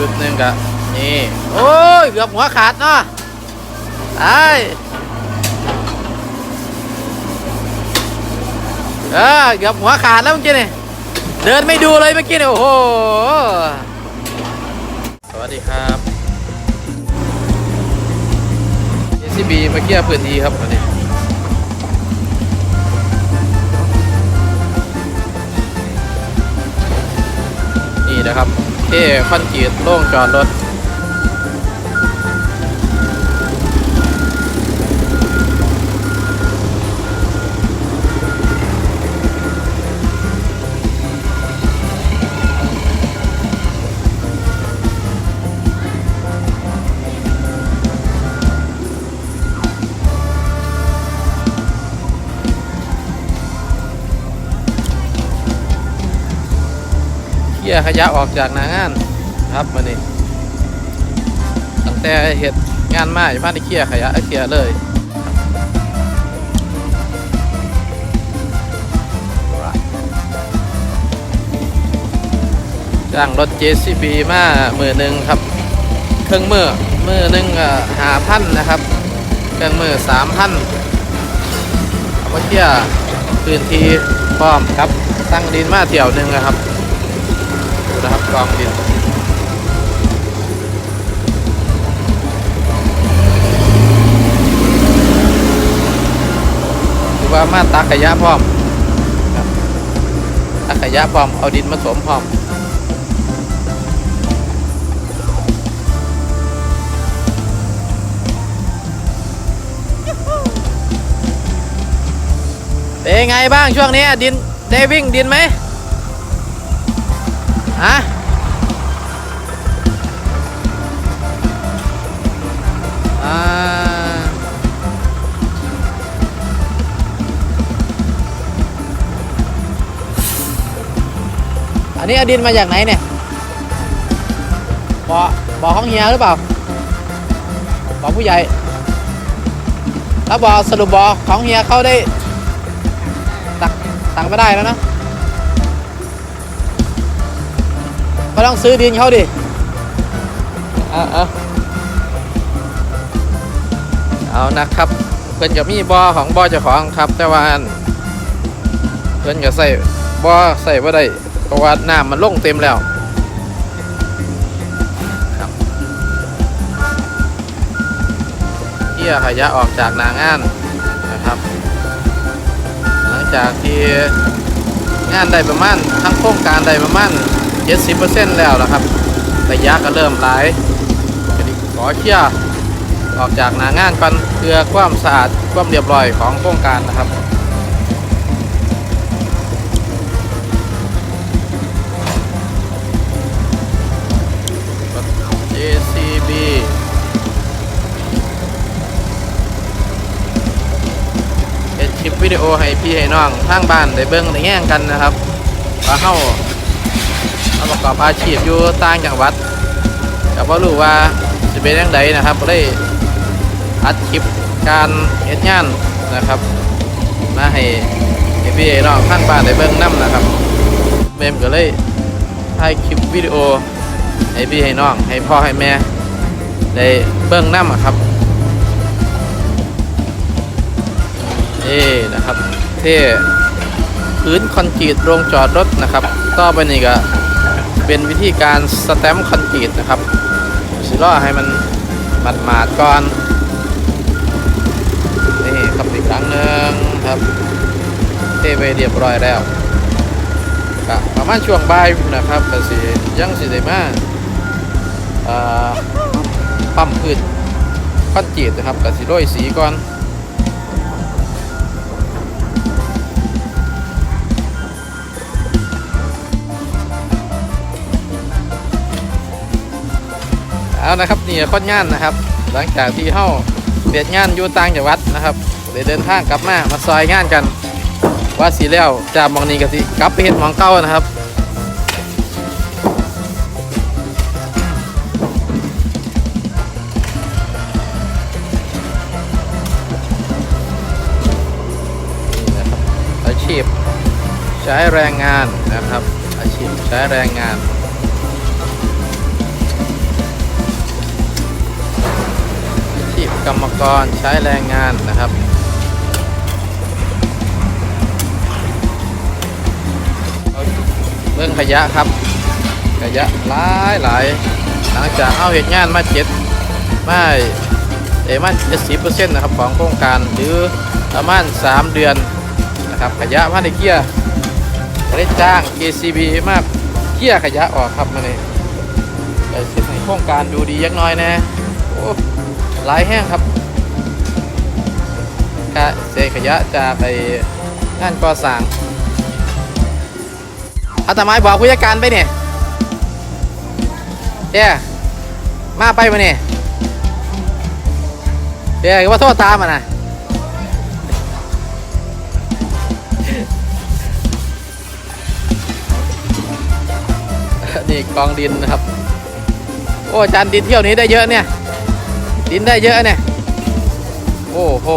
จุดหนึ่งกะนี่ โอ้ยเกือบหัวขาดเนาะไอ้เออเกือบหัวขาดแล้วเมื่อกี้นี่เดินไม่ดูเลยเมื่อกี้นี่โอ้โห สวัสดีครับ JCB มาเกี่ยร์พื้นที่ครับวันนี้ ท่คอนกรีตโล่งจอดรถ ยร์ขยะออกจากหน้างานครับวันนี้ตั้งแต่เหตุงานมาอยู่บ้านที่เคลียขยะเคลียเลยจ้างรถ JCB มามือหนึ่งครับ เครื่องมือมือหนึ่งหาพันนะครับ เครื่องมือสามพันเอามาเคลียพื้นที่พร้อมครับตั้งดินมาเที่ยวหนึ่งนะครับ กองดินคือว่ามาตักขยะพร้อมตักขยะพร้อม เอาดินมาสวมพร้อมเป็นไงบ้างช่วงนี้ดินได้วิ่งดินไหมฮะ นี้เอาดินมาจากไหนเนี่ยบ่อบ่อของเฮียหรือเปล่าบ่อผู้ใหญ่ แล้วบ่อสรุปบ่อของเฮียเขาได้ ตักตักไม่ได้แล้วนะก็ต้องซื้อดินเขาดิเอาเอาเอานะครับ เพิ่นจะมีบอของบอเจ้าของครับ แต่ว่าเพิ่นก็ใส่บอใส่บ่ได้ เพราะว่าน้ำมันลงเต็มแล้วครับเที่ยขยะออกจากหนางานนะครับ หลังจากที่งานได้ประมาณทั้งโครงการได้ประมาณ70%แล้วนะครับระยะก็เริ่มหลายขอเคลียออกจากหนางานกันเพื่อความสะอาดความเรียบร้อยของโครงการนะครับ ดีโอให้พี่ให้น้องทางบ้านได้เบิ่งได้แง่งกันนะครับว่าเฮาเอาประกอบอาชีพอยู่ต่างจังหวัดก็บ่รู้ว่าสิเป็นจังไดนะครับก็เลยอัดคลิปการเฮ็ดงานนะครับ มาให้ให้พี่ให้น้องทางบ้านได้เบิ่งนํนะครับเมมก็เลยถ่ายคลิปวิดีโอให้พี่ให้น้องให้พ่อให้แม่ได้เบิ่งนํอะครับ นี่นะครับเท่พื้นคอนกรีตโรงจอดรถนะครับ ต่อไปนี่ก็เป็นวิธีการสแตมป์คอนกรีตนะครับสิล่อให้มันมัดมาดๆก่อน นี่ครับอีกครั้งหนึ่งครับเทไปเรียบร้อยแล้วก็ประมาณช่วงบ่ายนะครับก็สิยังสิได้มาปั๊มพื้นคอนกรีตนะครับก็สิโรยสีก่อน เอานะครับนี่คนงานนะครับ หลังจากที่เฮาเบียดงานอยู่ต่างจังหวัดนะครับเลยเดินทางกลับมามาซอยงานกัน ว่าสีแล้วจากมองนี้ก็สิกลับไปเห็นหมองเก่านะครับนี่นะครับอาชีพใช้แรงงานนะครับ อาชีพใช้แรงงาน รรมกรใช้แรงงานนะครับเบิ่งขยะครับ ขยะหลายหลายหลังจากเอาเหตุงานมาเจ็ดไม่เอมันจ็ดสิบเปอร์เซ็นต์นะครับของโครงการหรือประมาณสามเดือนนะครับขยะมาในเกียร์ได้จ้าง KCB มากเกียร์ขยะออกครับมาเนี่ยเดี๋ยวเช็ดให้โครงการดูดียักน้อยนะโอ้ ลายแห้งครับกะเศษขยะจากไอ้งานก่อสร้างเอาทำไมบอกผู้จัดการไปเนี่ยเดี๋ยมาไปมาเนี่ยเดี๋ยวว่าโทษตามมานะนี่กองดินนะครับ โอ้จานดินเที่ยวนี้ได้เยอะเนี่ย ดินได้เยอะเนี่ย โอ้โห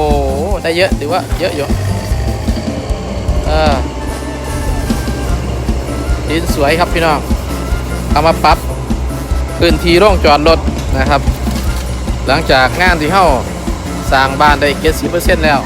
ได้เยอะถือว่าเยอะอยู่ เออ ดินสวยครับพี่น้อง เอามาปรับพื้นที่ร่องจอดรถนะครับ หลังจากงานที่เข้าสร้างบ้านได้เก็ดสิบเปอร์เซ็นต์แล้ว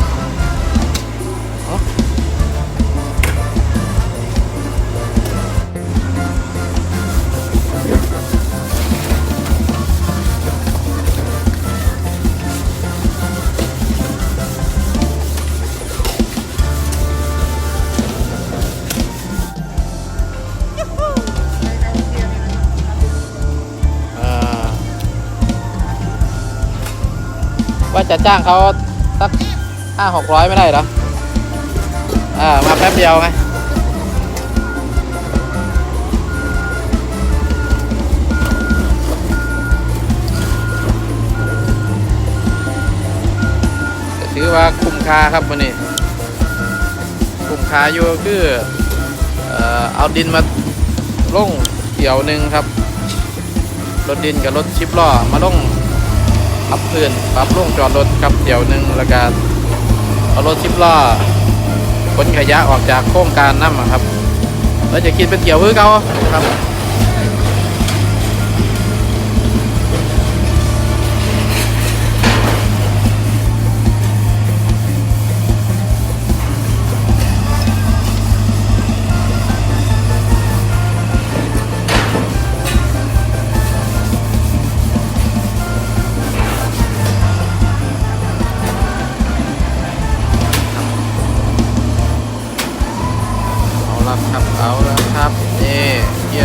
ว่าจะจ้างเขาสักห้าหกร้อยไม่ได้หรออ่ามาแป๊บเดียวไงถือว่าคุ้มค่าครับวันนี้ คุ้มค่าอยู่ก็คือเอ่อเอาดินมาลงเกี่ยวหนึ่งครับรถดินกับรถชิปล้อมาลง ปรับพื้นปรับลงจอดรถกับเดี่ยวหนึ่งแล้วก็เอารถชิปล้อขนขยะออกจากโครงการนั่นครับเราจะคิดเป็นเกี่ยวพื้นเขาครับ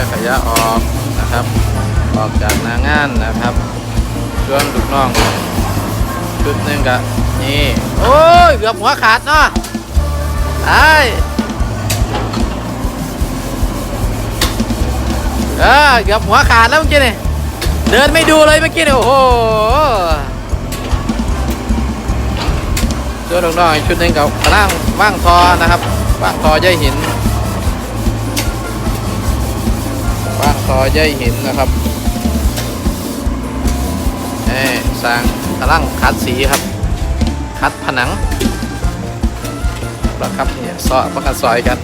เกี่ยขยะออกนะครับ ออกจากหนางานนะครับช่วงลูกน้องชุดหนึ่งกะนี่โอ้ยเกือบหัวขาดเนาะไอ้เออเกือบหัวขาดแล้วเมื่อกี้นี่เดินไม่ดูเลยเมื่อกี้นี่โอ้โหช่วงลูกน้องชุดหนึ่งกับกำลังว่างทอนะครับว่างทอใยหิน ว่างคอใยหินนะครับเอ้สร้างกำลังคัดสีครับ คัดผนังแล้วครับเนี่ยซอประกันซอยกัน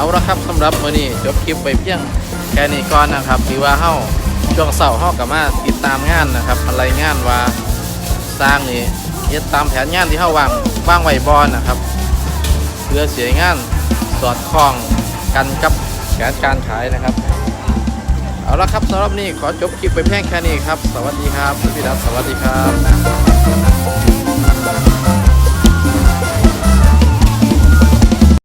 เอาละครับสำหรับวันนี้จบคลิปไปเพียงแค่นี้ก่อนนะครับที่ว่าเฮาช่วงเสาร์เฮากับมาติดตามงานนะครับอะไรงานว่าสร้างนี่เฮ็ดตามแผนงานที่เฮาวางวางไว้บอนนะครับ เพื่อเสียงานสอดคล้องกันกับแผนการขายนะครับ เอาละครับสำหรับนี้ขอจบคลิปไปเพียงแค่นี้ครับ สวัสดีครับพี่ดับสวัสดีครับ